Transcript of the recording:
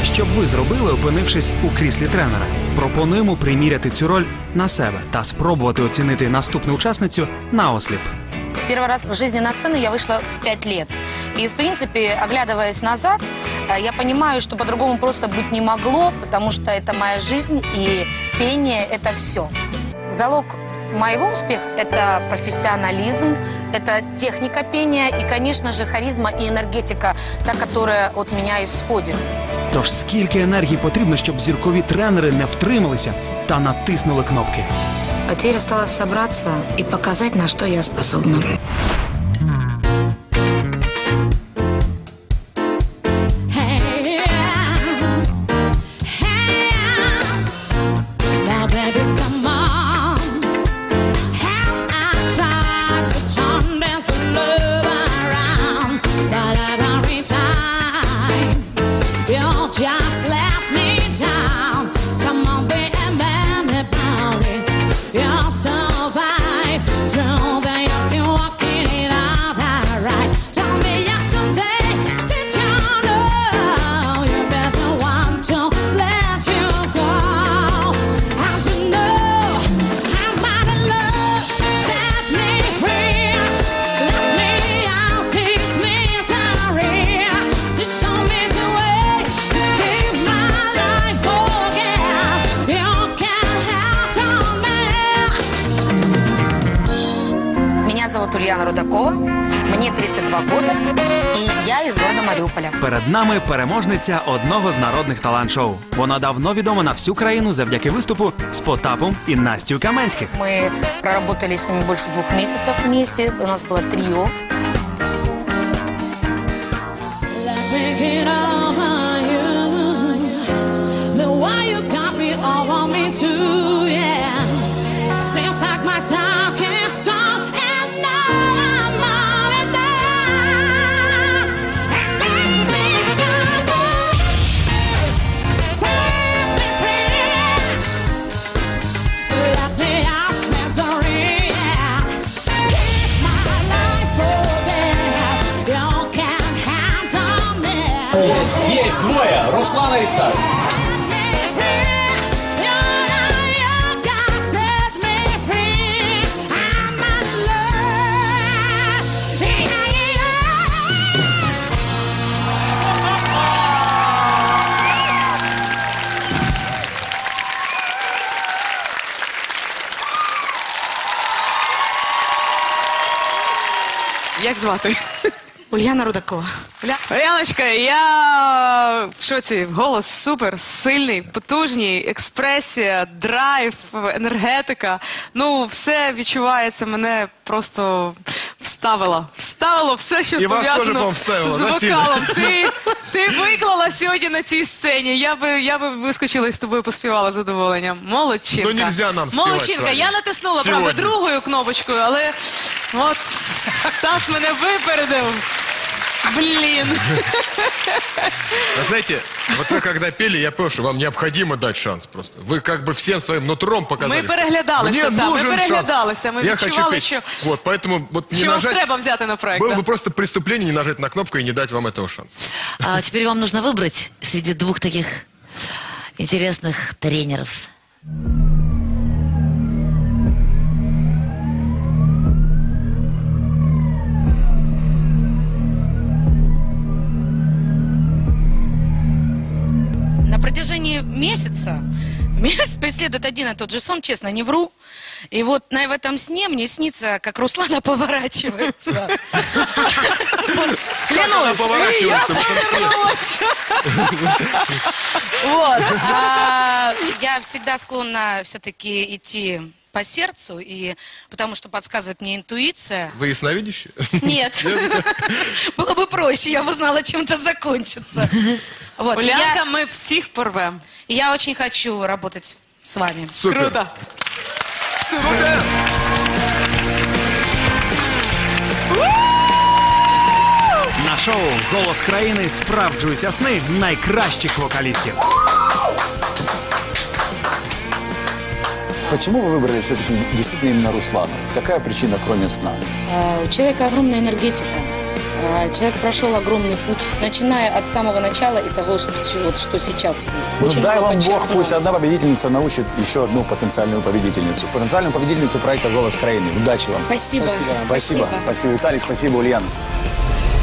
А що б ви зробили, опинившись у кріслі тренера? Пропонуємо приміряти цю роль на себе та спробувати оцінити наступну учасницю на осліп. Первый раз в жизни на сцену я вышла в пять лет. И, в принципе, оглядываясь назад, э, я понимаю, что по-другому просто быть не могло, потому что это моя жизнь, и пение – это все. Залог моего успеха – это профессионализм, это техника пения и, конечно же, харизма и энергетика, та, которая от меня исходит. Тож скільки енергії потрібно, щоб зіркові тренери не втрималися та натиснули кнопки? А теперь осталось собраться и показать, на что я способна. зовут Ульяна Рудакова, мені 32 года, і я із города Маріуполя. Перед нами переможниця одного з народних талант-шоу. Вона давно відома на всю країну завдяки виступу з Потапом і Настю Каменських. Ми проработали з ними більше двох місяців в місті. У нас було тріо. Seems like my time Есть, двое. Руслана и Стас. Як звати? Ульяна Рудакова. Яночка, я в шоці. Голос супер, сильний, потужний, експресія, драйв, енергетика. Ну, все відчувається, мене просто вставила. Вставило все, що І вас теж, пов'язано з вокалом. Ти, ти виклала сьогодні на цій сцені. Я би, я би вискочила і з тобою поспівала з задоволенням. Молодчинка. Ну, нельзя нам співати Молодчинка. сразу. Я натиснула, правда, Сьогодні. другою кнопочкою, але от Стас мене випередив. Блін. А знаете, вот вы когда пели, я понял, что вам необходимо дать шанс просто. Вы как бы всем своим нутром показали. Ми переглядалися, Мне так, ми нужен шанс. переглядалися, ми Я хочу відчували, петь. що, Вот, поэтому вот не що вас нажать... треба взяти на проект. Было да. бы просто преступление не нажать на кнопку и не дать вам этого шанса. А теперь вам нужно выбрать среди двух таких интересных тренеров. Протяжении месяца меня преследует один и тот же сон, честно, не вру. И вот на, в этом сне мне снится, как Руслана поворачивается. Она поворачивается? Вот. А Я всегда склонна все-таки идти по сердцу, и потому что подсказывает мне интуиция. Вы ясновидящие? Нет. Было бы проще, я бы знала, чем это закончится. Вот. и Улянка, Я, ми всіх порвемо. и я очень хочу работать с вами. Супер. Круто. На шоу Голос країни справджуються сни найкращих вокалістів. Почему вы выбрали все-таки действительно именно Руслана? Какая причина, кроме сна? Э, У человека огромная энергетика. А, Человек прошел огромный путь, начиная от самого начала и того, что, вот, что сейчас есть. Ну, Очень дай вам Бог, пусть одна победительница научит еще одну потенциальную победительницу. Потенциальную победительницу проекта «Голос Краины». Удачи вам. Спасибо. Спасибо. Спасибо, Виталий, спасибо, Ульяна.